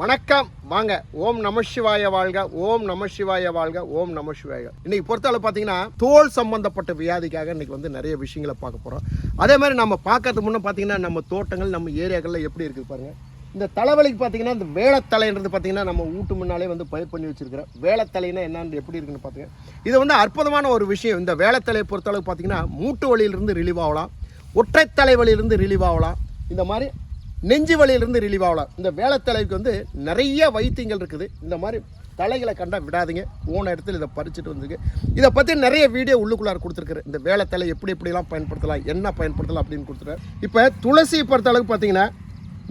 வணக்கம். வாங்க. ஓம் நம சிவாய வாழ்க. ஓம் நம சிவாய வாழ்க. ஓம் நம சிவாய இன்னைக்கு பொறுத்தளவு பார்த்தீங்கன்னா தோல் சம்பந்தப்பட்ட வியாதிக்காக இன்னைக்கு வந்து நிறைய விஷயங்களை பார்க்க போகிறோம் அதே மாதிரி நம்ம பார்க்கறதுக்கு முன்னே பார்த்தீங்கன்னா நம்ம தோட்டங்கள் நம்ம ஏரியாக்களில் எப்படி இருக்குது பாருங்க. இந்த தலைவலிக்கு பார்த்தீங்கன்னா இந்த வேளத்தலைன்றது பார்த்தீங்கன்னா நம்ம வீட்டு முன்னாலே வந்து பயிர் பண்ணி வச்சிருக்கிறோம். வேளத்தலைனா என்னன்னு எப்படி இருக்குன்னு பார்த்துங்க இது வந்து அற்புதமான ஒரு விஷயம். இந்த வேளத்தலையை பொறுத்தளவுக்கு பார்த்தீங்கன்னா மூட்டு வழியிலிருந்து ரிலீவ் ஆகலாம். ஒற்றைத்தலை வலியிலிருந்து ரிலீவ் ஆகலாம். இந்த மாதிரி நெஞ்சு வலியிலிருந்து ரிலீவ் ஆகலாம். இந்த வேலைத்தலைக்கு வந்து நிறைய வைத்தியங்கள் இருக்குது. இந்த மாதிரி தலைகளை கண்டா விடாதீங்க. ஓன இடத்துல இதை பறிச்சுட்டு வந்துருக்கு. இதை பற்றி நிறைய வீடியோ உள்ளுக்குள்ளார கொடுத்துருக்குறேன் இந்த வேலைத்தலை எப்படி எப்படிலாம் பயன்படுத்தலாம் என்ன பயன்படுத்தலாம் அப்படின்னு கொடுத்துருக்கேன் இப்போ துளசி பொறுத்த அளவுக்கு பார்த்தீங்கன்னா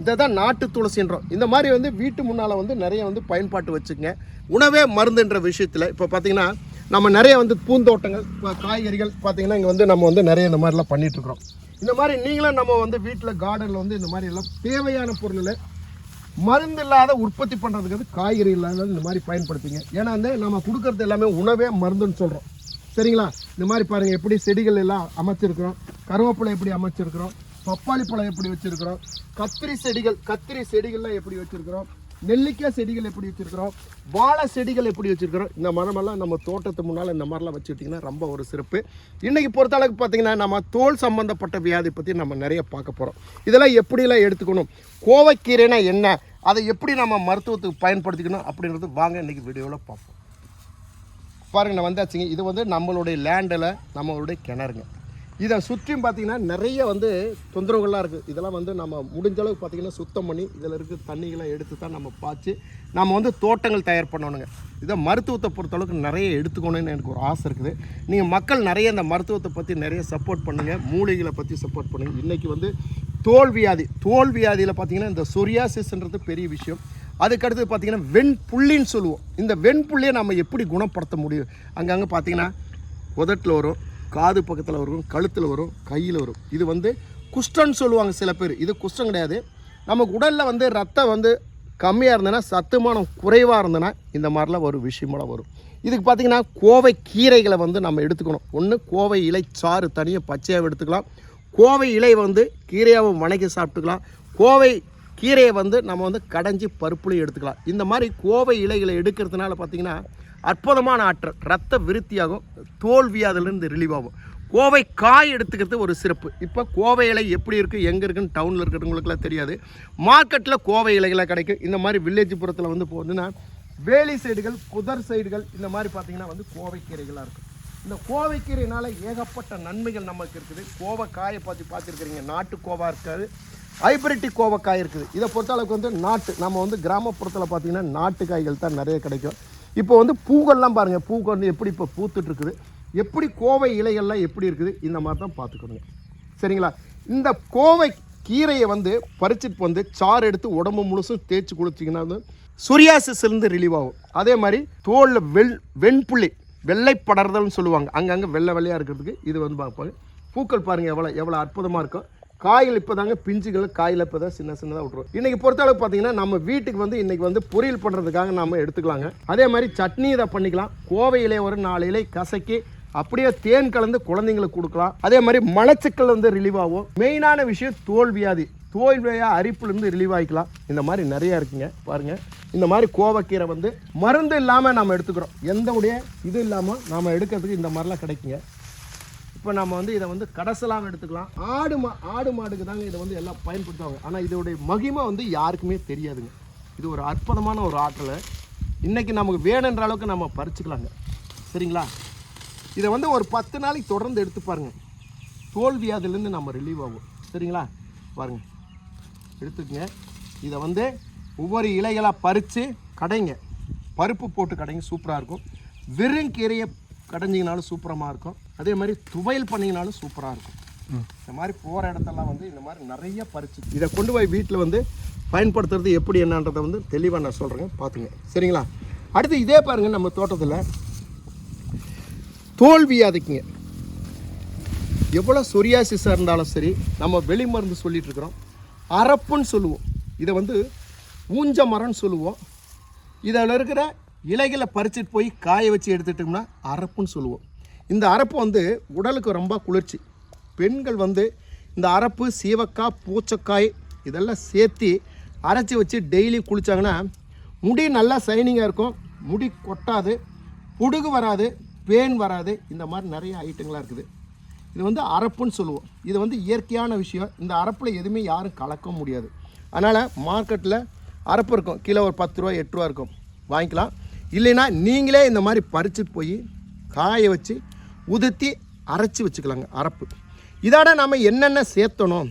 இதை தான் நாட்டு துளசின்றோம். இந்த மாதிரி வந்து வீட்டு முன்னால் வந்து நிறைய வந்து பயன்பாட்டு வச்சுக்கோங்க. உணவே மருந்துன்ற விஷயத்தில் இப்போ பார்த்தீங்கன்னா நம்ம நிறைய வந்து பூந்தோட்டங்கள் இப்போ காய்கறிகள் பார்த்தீங்கன்னா இங்கே வந்து நம்ம வந்து நிறைய இந்த மாதிரிலாம் பண்ணிகிட்ருக்குறோம் இந்த மாதிரி நீங்களும் நம்ம வந்து வீட்டில் கார்டனில் வந்து இந்த மாதிரி எல்லாம் தேவையான பொருளில் மருந்து இல்லாத உற்பத்தி பண்ணுறதுக்கு வந்து காய்கறி இல்லாத இந்த மாதிரி பயன்படுத்திங்க. ஏன்னா வந்து நம்ம கொடுக்கறது எல்லாமே உணவே மருந்துன்னு சொல்கிறோம் சரிங்களா? இந்த மாதிரி பாருங்கள் எப்படி செடிகள் எல்லாம் அமைச்சிருக்கிறோம். கருவேப்பிலை எப்படி அமைச்சிருக்கிறோம். பப்பாளி பழம் எப்படி வச்சுருக்குறோம். கத்திரி செடிகள் கத்திரி செடிகள்லாம் எப்படி வச்சுருக்குறோம். நெல்லிக்காய் செடிகள் எப்படி வச்சிருக்கிறோம்? வாழை செடிகள் எப்படி வச்சிருக்கிறோம்? இந்த மரமெல்லாம் நம்ம தோட்டத்து முன்னால் இந்த மாதிரிலாம் வச்சுக்கிட்டிங்கன்னா ரொம்ப ஒரு சிறப்பு. இன்றைக்கி பொறுத்தளவுக்கு பார்த்தீங்கன்னா நம்ம தோல் சம்மந்தப்பட்ட வியாதி பற்றி நம்ம நிறைய பார்க்க போகிறோம் இதெல்லாம் எப்படிலாம் எடுத்துக்கணும்? கோவைக்கீரைனா என்ன? அதை எப்படி நம்ம மருத்துவத்துக்கு பயன்படுத்திக்கணும் அப்படின்றது வாங்க இன்றைக்கி வீடியோவில் பார்ப்போம். பாருங்கள் நான் வந்தாச்சுங்க. இது வந்து நம்மளுடைய லேண்டில் நம்மளுடைய கிணறுங்க. இதை சுற்றியும் பார்த்தீங்கன்னா நிறைய வந்து தொந்தரவுகள்லாம் இருக்குது இதெல்லாம் வந்து நம்ம முடிஞ்ச அளவுக்கு பார்த்தீங்கன்னா சுத்தம் பண்ணி இதில் இருக்க தண்ணிகளை எடுத்து தான் நம்ம பாய்ச்சி நம்ம வந்து தோட்டங்கள் தயார் பண்ணணுங்க. இதை மருத்துவத்தை பொறுத்தளவுக்கு நிறைய எடுத்துக்கணும்னு எனக்கு ஒரு ஆசை இருக்குது. நீங்கள் மக்கள் நிறைய இந்த மருத்துவத்தை பற்றி நிறைய சப்போர்ட் பண்ணுங்கள் மூலிகளை பற்றி சப்போர்ட் பண்ணுங்கள் இன்றைக்கி வந்து தோல் வியாதி தோல் வியாதியில் பார்த்தீங்கன்னா இந்த சொரியாசிஸ்ன்றது பெரிய விஷயம். அதுக்கடுத்து பார்த்தீங்கன்னா வெண்புள்ளின்னு சொல்லுவோம். இந்த வெண்புள்ளியை நம்ம எப்படி குணப்படுத்த முடியும்? அங்கங்கே பார்த்தீங்கன்னா உதட்டில் வரும். காது பக்கத்தில் வரும் கழுத்தில் வரும் கையில் வரும். இது வந்து குஷ்டன்னு சொல்லுவாங்க சில பேர். இது குஷ்டம் கிடையாது. நமக்கு உடலில் வந்து ரத்தம் வந்து கம்மியாக இருந்ததுன்னா சத்துமானம் குறைவாக இருந்ததுன்னா இந்த மாதிரிலாம் ஒரு விஷயமெல்லாம் வரும். இதுக்கு பார்த்தீங்கன்னா கோவை கீரைகளை வந்து நம்ம எடுத்துக்கணும். ஒன்று கோவை இலை சாறு தனியாக பச்சையாக எடுத்துக்கலாம். கோவை இலை வந்து கீரையாகவும் வணக்கி சாப்பிட்டுக்கலாம். கோவை கீரையை வந்து நம்ம வந்து கடைஞ்சி பருப்புலையும் எடுத்துக்கலாம். இந்த மாதிரி கோவை இலைகளை எடுக்கிறதுனால பார்த்தீங்கன்னா அற்புதமான ஆற்றல் ரத்த விருத்தியாகும் தோல்வி அதிலிருந்து ரிலீவ் ஆகும். கோவை காய் எடுத்துக்கிறது ஒரு சிறப்பு. இப்போ கோவை இலை எப்படி இருக்குது எங்கே இருக்குன்னு டவுனில் இருக்கிறவங்களுக்குலாம் தெரியாது. மார்க்கெட்டில் கோவை இலைகளாக கிடைக்கும். இந்த மாதிரி வில்லேஜ் புறத்தில் வந்து போகுதுன்னா வேலி சைடுகள் குதர் சைடுகள் இந்த மாதிரி பார்த்தீங்கன்னா வந்து கோவை கீரைகளாக இருக்கும். இந்த கோவைக்கீரையினால் ஏகப்பட்ட நன்மைகள் நமக்கு இருக்குது. கோவை காயை பார்த்து பார்த்துருக்குறீங்க. நாட்டு கோவா இருக்காது. ஹைபிரிட்டி கோவக்காய் இருக்குது. இதை பொறுத்தளவுக்கு வந்து நாட்டு நம்ம வந்து கிராமப்புறத்தில் பார்த்தீங்கன்னா நாட்டு காய்கள் தான் நிறைய கிடைக்கும். இப்போ வந்து பூக்கள்லாம் பாருங்கள் பூக்கள் வந்து எப்படி இப்போ பூத்துட்ருக்குது எப்படி கோவை இலைகள்லாம் எப்படி இருக்குது இந்த மாதிரி தான் பார்த்துக்கணுங்க. சரிங்களா? இந்த கோவை கீரையை வந்து பறிச்சுட்டு வந்து சாறு எடுத்து உடம்பு முழுசும் தேய்ச்சி குளிச்சிங்கன்னா வந்து சுரியாசிஸ்லேருந்து ரிலீவ் ஆகும். அதே மாதிரி தோலில் வெள் வெண்புள்ளி வெள்ளை படர்தல்னு சொல்லுவாங்க. அங்கங்கே வெள்ளை வெள்ளையாக இருக்கிறதுக்கு இது வந்து பார்ப்பாங்க. பூக்கள் பாருங்கள் எவ்வளோ எவ்வளோ அற்புதமாக இருக்கும். காயில் இப்போ தாங்க பிஞ்சுகள் காயில் இப்போ தான் சின்ன சின்னதாக விட்ருவோம் இன்றைக்கி பொறுத்தளவு பார்த்தீங்கன்னா நம்ம வீட்டுக்கு வந்து இன்றைக்கி வந்து பொரியல் பண்ணுறதுக்காக நம்ம எடுத்துக்கலாங்க. அதே மாதிரி சட்னி இதை பண்ணிக்கலாம். கோவையிலே ஒரு நாலு இலை கசக்கி அப்படியே தேன் கலந்து குழந்தைங்களுக்கு கொடுக்கலாம். அதே மாதிரி மலச்சிக்கல் வந்து ரிலீவ் ஆகும். மெயினான விஷயம் தோல் வியாதி. தோல் வியா அரிப்புலேருந்து ரிலீவ் ஆகிக்கலாம். இந்த மாதிரி நிறையா இருக்குங்க. பாருங்கள் இந்த மாதிரி கோவக்கீரை வந்து மருந்து இல்லாமல் நம்ம எடுத்துக்கிறோம். எந்த உடைய இது இல்லாமல் நாம் எடுக்கிறதுக்கு இந்த மாதிரிலாம் கிடைக்குங்க. இப்போ நம்ம வந்து இதை வந்து கடைசலாக எடுத்துக்கலாம். ஆடு மா ஆடு மாடுக்கு தாங்க இதை வந்து எல்லாம் பயன்படுத்துவாங்க. ஆனால் இதோடைய மகிமை வந்து யாருக்குமே தெரியாதுங்க. இது ஒரு அற்புதமான ஒரு ஆற்றலை. இன்றைக்கி நமக்கு வேணுன்ற அளவுக்கு நம்ம பறிச்சுக்கலாங்க. சரிங்களா? இதை வந்து ஒரு பத்து நாளைக்கு தொடர்ந்து எடுத்து பாருங்க. தோல்வியாதுலேருந்து நம்ம ரிலீவ் ஆகும். சரிங்களா? பாருங்க. எடுத்துக்கங்க. இதை வந்து ஒவ்வொரு இலைகளாக பறித்து கடைங்க. பருப்பு போட்டு கடைங்க. சூப்பராக இருக்கும். வெறும் கீரையை கடைஞ்சிங்கனாலும் சூப்பரமாக இருக்கும். அதே மாதிரி துவையல் பண்ணிங்கனாலும் சூப்பராக இருக்கும். இந்த மாதிரி போகிற இடத்தெல்லாம் வந்து இந்த மாதிரி நிறைய பறிச்சு இதை கொண்டு போய் வீட்டில் வந்து பயன்படுத்துறது எப்படி என்னன்றதை வந்து தெளிவாக நான் சொல்கிறேங்க பார்த்துங்க சரிங்களா? அடுத்து இதே பாருங்கள் நம்ம தோட்டத்தில் தோல் வியாதிக்குங்க. எவ்வளோ சொரியாசிஸாக இருந்தாலும் சரி நம்ம வெளி மருந்து சொல்லிட்டு இருக்கிறோம். அரப்புன்னு சொல்லுவோம். இதை வந்து ஊஞ்ச மரம்னு சொல்லுவோம். இதில் இருக்கிற இலைகளை பறிச்சுட்டு போய் காய வச்சு எடுத்துட்டோம்னா அரப்புன்னு சொல்லுவோம். இந்த அரப்பு வந்து உடலுக்கு ரொம்ப குளிர்ச்சி. பெண்கள் வந்து இந்த அரப்பு சீவக்காய் பூச்சக்காய் இதெல்லாம் சேர்த்து அரைச்சி வச்சு டெய்லி குளிச்சாங்கன்னா முடி நல்லா சைனிங்காக இருக்கும். முடி கொட்டாது புடுகு வராது பேன் வராது. இந்த மாதிரி நிறைய ஐட்டங்களாக இருக்குது. இது வந்து அரப்புன்னு சொல்லுவோம். இது வந்து இயற்கையான விஷயம். இந்த அரப்பில் எதுவுமே யாரும் கலக்க முடியாது. அதனால் மார்க்கெட்டில் அரப்பு இருக்கும். கிலோ ஒரு பத்து ரூபா எட்டு ரூபா இருக்கும். வாங்கிக்கலாம். இல்லைன்னா நீங்களே இந்த மாதிரி பறிச்சுட்டு போய் காய வச்சு உதுத்தி அரைச்சி வச்சுக்கலாங்க அரப்பு. இதோட நம்ம என்னென்ன சேர்த்தணும்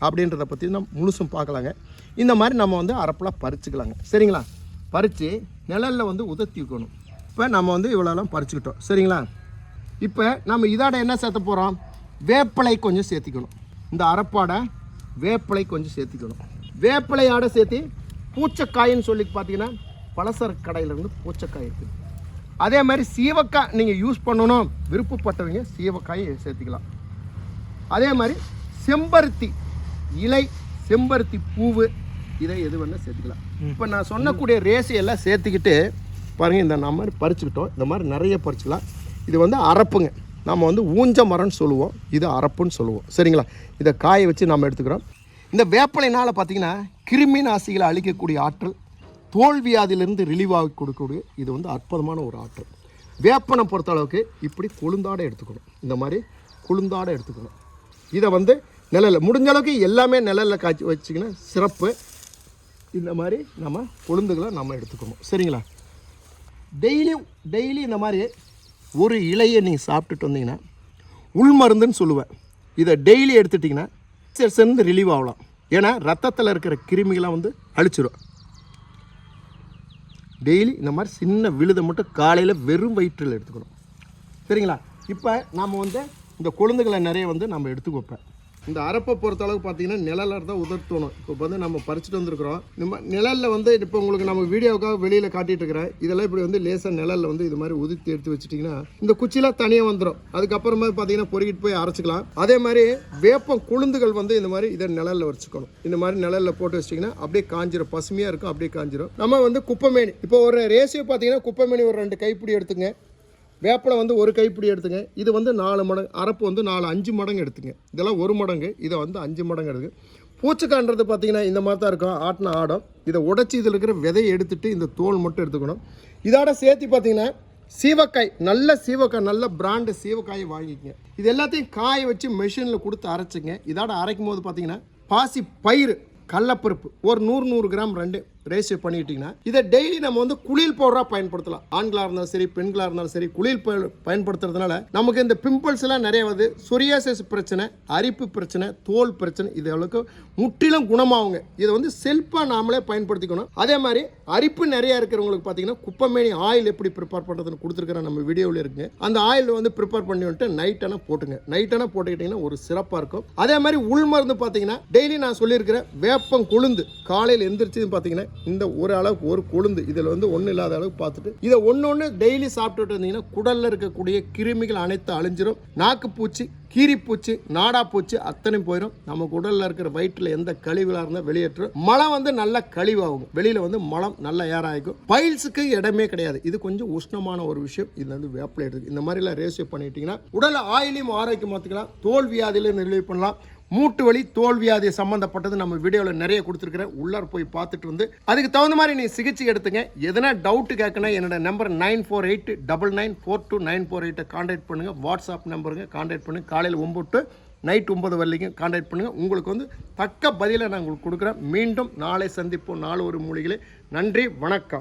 அப்படின்றத பற்றி நம்ம முழுசும் பார்க்கலாங்க. இந்த மாதிரி நம்ம வந்து அரப்பில் பறிச்சுக்கலாங்க. சரிங்களா? பறித்து நிழலில் வந்து உதத்தி வைக்கணும். இப்போ நம்ம வந்து இவ்வளோலாம் பறிச்சுக்கிட்டோம். சரிங்களா? இப்போ நம்ம இதோட என்ன சேர்த்த போகிறோம் வேப்பிலை கொஞ்சம் சேர்த்திக்கணும். இந்த அரப்பாடை வேப்பிலை கொஞ்சம் சேர்த்திக்கணும். வேப்பிலையோட சேர்த்து பூச்சக்காயின்னு சொல்லி பார்த்தீங்கன்னா பலசரக்கு கடையிலேருந்து பூச்சக்காய் இருக்குது. அதே மாதிரி சீவக்காய் நீங்கள் யூஸ் பண்ணணும். விருப்பப்பட்டவங்க சீவக்காயை சேர்த்திக்கலாம். அதே மாதிரி செம்பருத்தி இலை செம்பருத்தி பூவு இதை எது வேணால் சேர்த்துக்கலாம். இப்போ நான் சொன்னக்கூடிய ரேசி எல்லாம் சேர்த்துக்கிட்டு பாருங்கள் இந்த நம்ம மாதிரி பறிச்சுக்கிட்டோம். இந்த மாதிரி நிறைய பறிச்சுக்கலாம். இது வந்து அரப்புங்க. நம்ம வந்து ஊஞ்ச மரம்னு சொல்லுவோம். இது அரப்புன்னு சொல்லுவோம். சரிங்களா? இதை காய வச்சு நம்ம எடுத்துக்கிறோம். இந்த வேப்பிலைனால் பார்த்தீங்கன்னா கிருமி நாசிகளை அழிக்கக்கூடிய ஆற்றல் தோல்வியாதிலிருந்து ரிலீவ் ஆகி கொடுக்கக்கூடிய இது வந்து அற்புதமான ஒரு ஆற்றல். வேப்பனை பொறுத்த அளவுக்கு இப்படி கொழுந்தாட எடுத்துக்கணும். இந்த மாதிரி கொழுந்தாட எடுத்துக்கணும். இதை வந்து நிழலில் முடிஞ்ச அளவுக்கு எல்லாமே நிழலில் காய்ச்சி வச்சிங்கன்னா சிறப்பு. இந்த மாதிரி நம்ம கொழுந்துகளை நம்ம எடுத்துக்கணும். சரிங்களா? டெய்லி டெய்லி இந்த மாதிரி ஒரு இலையை நீங்கள் சாப்பிட்டுட்டு வந்தீங்கன்னா உள் மருந்துன்னு சொல்லுவேன். இதை டெய்லி எடுத்துட்டிங்கன்னா சேர்ந்து ரிலீவ் ஆகலாம். ஏன்னா ரத்தத்தில் இருக்கிற கிருமிகளாம் வந்து அழிச்சிடும் டெய்லி இந்த மாதிரி சின்ன விழுதை மட்டும் காலையில் வெறும் வயிற்றில் எடுத்துக்கணும். சரிங்களா? இப்போ நாம் வந்து இந்த கொழுந்துகளை நிறைய வந்து நம்ம எடுத்துக்க வைப்பேன் இந்த அரப்பை பொறுத்த அளவுக்கு பார்த்தீங்கன்னா நிழலில் தான் உதர்த்தணும். இப்போ வந்து நம்ம பறிச்சுட்டு வந்திருக்கிறோம். நம்ம நிழலில் வந்து இப்போ உங்களுக்கு நம்ம வீடியோவுக்காக வெளியில் காட்டிட்டு இருக்கிறேன். இதெல்லாம் இப்படி வந்து லேசாக நிழலில் வந்து இது மாதிரி உதிர்த்தி எடுத்து வச்சுட்டிங்கன்னா இந்த குச்சிலாம் தனியாக வந்துடும் அதுக்கப்புறமா பார்த்தீங்கன்னா பொறுக்கிட்டு போய் அரைச்சிக்கலாம். அதே மாதிரி வேப்பம் குளுந்துகள் வந்து இந்த மாதிரி இதை நிழலில் வச்சுக்கணும். இந்த மாதிரி நிழலில் போட்டு வச்சிட்டிங்கன்னா அப்படியே காஞ்சிரும். பசுமையாக இருக்கும் அப்படியே காஞ்சிரும். நம்ம வந்து குப்பைமேனி. இப்போ ஒரு ரேஷியோ பார்த்தீங்கன்னா குப்பைமேனி ஒரு ரெண்டு கைப்பிடி எடுத்துங்க. வேப்பிலை வந்து ஒரு கைப்பிடி எடுத்துங்க. இது வந்து நாலு மடங்கு அரப்பு வந்து நாலு அஞ்சு மடங்கு எடுத்துங்க. இதெல்லாம் ஒரு மடங்கு இதை வந்து அஞ்சு மடங்கு எடுக்கு பூச்சிக்கான்றது பார்த்தீங்கன்னா இந்த மாதிரி தான் இருக்கும். ஆட்டின ஆடம். இதை உடச்சி இதில் இருக்கிற விதையை எடுத்துட்டு இந்த தோல் மட்டும் எடுத்துக்கணும். இதோட சேர்த்து பார்த்தீங்கன்னா சீவக்காய் நல்ல சீவக்காய் நல்ல பிராண்டு சீவக்காயை வாங்கிக்கங்க. இது எல்லாத்தையும் காய வச்சு மிஷினில் கொடுத்து அரைச்சிங்க. இதோட அரைக்கும் போது பார்த்தீங்கன்னா பாசி பயிறு கடலப்பருப்பு ஒரு நூறு நூறு கிராம் ரெண்டு. ரேஷியோ பண்ணிக்கிட்டிங்கன்னா இதை டெய்லி நம்ம வந்து குளியல் பவுடராக பயன்படுத்தலாம். ஆண்களாக இருந்தாலும் சரி பெண்களாக இருந்தாலும் சரி குளியல் பயன்படுத்துறதுனால நமக்கு இந்த பிம்பிள்ஸ் எல்லாம் நிறைய வருது. சொரியாசிஸ் பிரச்சனை அரிப்பு பிரச்சனை தோல் பிரச்சனை இது அளவுக்கு முற்றிலும் குணமாகுங்க. இதை வந்து செல்ஃபாக நாமளே பயன்படுத்திக்கணும். அதே மாதிரி அரிப்பு நிறைய இருக்கிறவங்களுக்கு பார்த்தீங்கன்னா குப்பமேனி ஆயில் எப்படி ப்ரிப்பேர் பண்ணுறதுன்னு கொடுத்துருக்குற நம்ம வீடியோவில் இருக்குங்க. அந்த ஆயில் வந்து ப்ரிப்பேர் பண்ணி வந்துட்டு நைட்டான போட்டுங்க. நைட்டான போட்டுக்கிட்டிங்கன்னா ஒரு சிறப்பாக இருக்கும். அதே மாதிரி உள் மருந்து பார்த்தீங்கன்னா டெய்லி நான் சொல்லியிருக்கிறேன் வேப்பம் கொழுந்து காலையில் எந்திரிச்சு பார்த்தீங்கன்னா இந்த ஒரு அளவுக்கு ஒரு கொழுந்து இதில் வந்து ஒன்றும் இல்லாத அளவுக்கு பார்த்துட்டு இதை ஒன்று ஒன்று டெய்லி சாப்பிட்டுட்டு இருந்தீங்கன்னா குடலில் இருக்கக்கூடிய கிருமிகள் அனைத்து அழிஞ்சிரும். நாக்குப்பூச்சி கீரிப்பூச்சி நாடாப்பூச்சி அத்தனை போயிடும் நம்ம உடலில் இருக்கிற வயிற்றில் எந்த கழிவுகளாக இருந்தால் வெளியேற்றும் மலம் வந்து நல்லா கழிவாகும். வெளியில் வந்து மலம் நல்லா ஏற ஆகிக்கும். பைல்ஸுக்கு இடமே கிடையாது. இது கொஞ்சம் உஷ்ணமான ஒரு விஷயம். இது வந்து வேப்பிலை எடுத்து இந்த மாதிரிலாம் ரேசியோ பண்ணிட்டீங்கன்னா உடல் ஆயிலையும் ஆரோக்கியமாக தோல் வியாதியிலையும் நிர்வகி பண்ணலாம். மூட்டு வலி தோல்வியாதி சம்மந்தப்பட்டது நம்ம வீடியோவில் நிறைய கொடுத்துருக்குறேன். உள்ளார் போய் பார்த்துட்டு வந்து அதுக்கு தகுந்த மாதிரி நீ சிகிச்சை எடுத்துங்க. எதனா டவுட்டு கேட்கணும் என்னோட number nine four eight double nine four two nine four எயிட்டை contact பண்ணுங்கள் வாட்ஸ்அப் நம்பருங்க காண்டாக்ட் பண்ணுங்கள் காலையில் ஒம்பது நைட் ஒன்பது வரலைக்கும் காண்டாக்ட் பண்ணுங்கள் உங்களுக்கு வந்து தக்க பதிலை நான் உங்களுக்கு கொடுக்குறேன். மீண்டும் நாளை சந்திப்போம். நாலு ஒரு மூலிகளே நன்றி வணக்கம்.